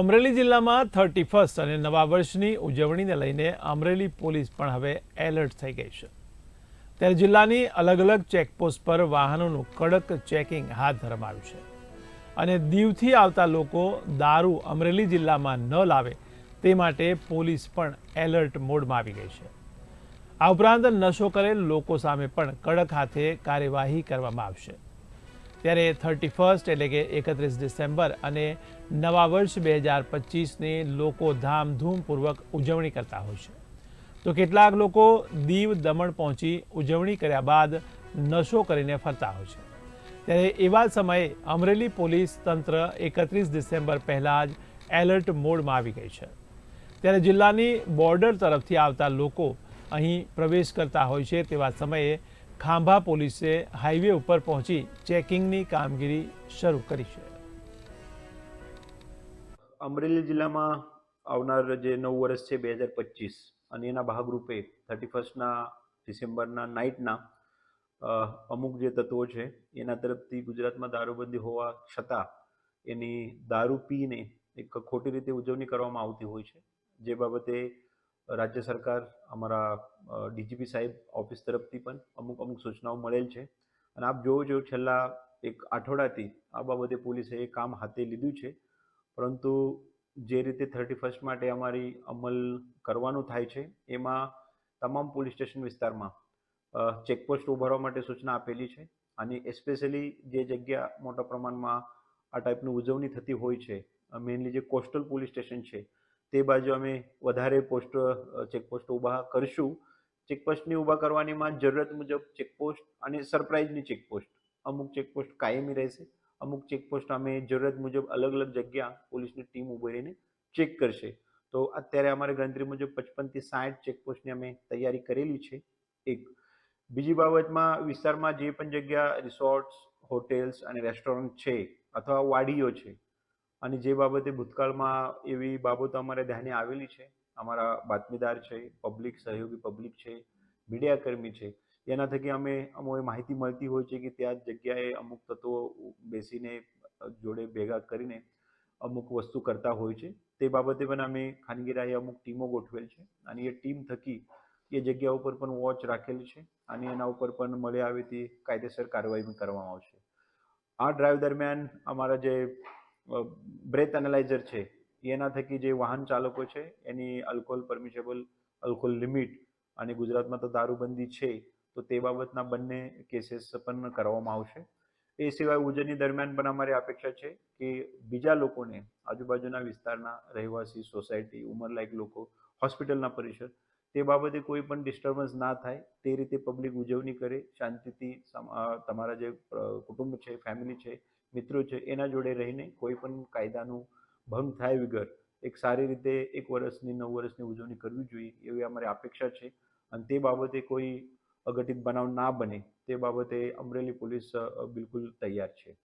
અમરેલી જિલ્લામાં thirty first અને નવા વર્ષની ઉજવણીને લઈને અમરેલી પોલીસ પણ હવે એલર્ટ થઈ ગઈ છે. ત્યારે જિલ્લાની અલગ અલગ ચેકપોસ્ટ પર વાહનોનું કડક ચેકિંગ હાથ ધરવામાં આવ્યું છે. અને દીવથી આવતા લોકો દારૂ અમરેલી જિલ્લામાં ન લાવે તે માટે પોલીસ પણ એલર્ટ મોડમાં આવી ગઈ છે. આ ઉપરાંત નશો કરેલ લોકો સામે પણ કડક હાથે કાર્યવાહી કરવામાં આવશે. ત્યારે થર્ટી ફર્સ્ટ એટલે કે એકત્રીસ ડિસેમ્બર અને નવા વર્ષ બે હજાર પચીસની લોકો ધામધૂમપૂર્વક ઉજવણી કરતા હોય છે. તો કેટલાક લોકો દીવ દમણ પહોંચી ઉજવણી કર્યા બાદ નશો કરીને ફરતા હોય છે. ત્યારે એવા સમયે અમરેલી પોલીસ તંત્ર એકત્રીસ ડિસેમ્બર પહેલાં જ એલર્ટ મોડમાં આવી ગઈ છે. ત્યારે જિલ્લાની બોર્ડર તરફથી આવતા લોકો અહીં પ્રવેશ કરતા હોય છે તેવા સમયે ખાંભા પોલીસે હાઈવે ઉપર પહોંચી ચેકિંગની કામગીરી શરૂ કરી છે. અમરેલી જિલ્લામાં આવનાર જે નવ વર્ષ છે બે હજાર પચીસ, અને એના ભાગરૂપે થર્ટી ફર્સ્ટના ડિસેમ્બરના નાઇટના અમુક જે તત્વો છે, એના તરફથી ગુજરાતમાં દારૂબંધી હોવા છતાં એની દારૂ પીને એક ખોટી રીતે ઉજવણી કરવામાં આવતી હોય છે. જે બાબતે રાજ્ય સરકાર, અમારા ડીજીપી સાહેબ ઓફિસ તરફથી પણ અમુક અમુક સૂચનાઓ મળેલ છે. અને આપ જોવો જો છેલ્લા એક આઠવડાથી આ બાબતે પોલીસે એ કામ હાથે લીધું છે. પરંતુ જે રીતે થર્ટી ફર્સ્ટ માટે અમારી અમલ કરવાનું થાય છે, એમાં તમામ પોલીસ સ્ટેશન વિસ્તારમાં ચેકપોસ્ટ ઉભારવા માટે સૂચના આપેલી છે. અને એસ્પેશિયલી જે જગ્યા મોટા પ્રમાણમાં આ ટાઈપની ઉજવણી થતી હોય છે મેઇનલી જે કોસ્ટલ પોલીસ સ્ટેશન છે તે બાજુ અમે વધારે પોસ્ટ ચેકપોસ્ટ ઊભા કરશું. ચેકપોસ્ટની ઊભા કરવાનીમાં જરૂરત મુજબ ચેકપોસ્ટ અને સરપ્રાઇઝની ચેકપોસ્ટ. અમુક ચેકપોસ્ટ કાયમી રહેશે. અમુક ચેકપોસ્ટ અમે જરૂરત મુજબ અલગ અલગ જગ્યા પોલીસની ટીમ ઊભી રહીને ચેક કરશે. તો અત્યારે અમારી ગણતરી મુજબ પચપનથી સાઠ ચેકપોસ્ટની અમે તૈયારી કરેલી છે. એક. બીજી બાબતમાં વિસ્તારમાં જે પણ જગ્યા રિસોર્ટ્સ, હોટેલ્સ અને રેસ્ટોરન્ટ છે અથવા વાડીઓ છે અને જે બાબતે ભૂતકાળમાં એવી બાબતો અમારે ધ્યાને આવેલી છે, અમારા બાતમીદાર છે પબ્લિક સહયોગી પબ્લિક છે મીડિયાકર્મી છે, એના થકી અમે અમને માહિતી મળતી હોય છે કે ત્યાં જગ્યાએ અમુક તત્વો બેસીને જોડે ભેગા કરીને અમુક વસ્તુ કરતા હોય છે. તે બાબતે પણ અમે ખાનગીરાએ અમુક ટીમો ગોઠવેલ છે અને એ ટીમ થકી એ જગ્યા ઉપર પણ વોચ રાખેલી છે અને એના ઉપર પણ મળી આવે તે કાયદેસર કાર્યવાહી કરવામાં આવશે. આ ડ્રાઈવ દરમિયાન અમારા જે બ્રેથ એનાલાઇઝર છે. એના થકી જે વાહન ચાલકો છે, એની અલ્કોહોલ પરમિશેબલ અલ્કોહોલ લિમિટ અને ગુજરાતમાં તો દારૂબંધી છે, તો તે બાબતના બંને કેસીસ પણ કરવામાં આવશે. એ સિવાય ઉજવણી દરમિયાન પણ અમારી અપેક્ષા છે કે બીજા લોકોને, આજુબાજુના વિસ્તારના રહેવાસી સોસાયટી ઉંમરલાયક લોકો હોસ્પિટલના પરિસર, તે બાબતે કોઈ પણ ડિસ્ટર્બન્સ ના થાય, તે રીતે પબ્લિક ઉજવણી કરે, શાંતિથી તમારા જે કુટુંબ છે ફેમિલી છે મિત્રો છે, એના જોડે રહીને કોઈ પણ કાયદાનું ભંગ થાય વગર, એક સારી રીતે એક વર્ષની, નવ વર્ષની ઉજવણી કરવી જોઈએ, એવી અમારી અપેક્ષા છે. અને તે બાબતે કોઈ અઘટિત બનાવ ના બને, તે બાબતે અમરેલી પોલીસ બિલકુલ તૈયાર છે.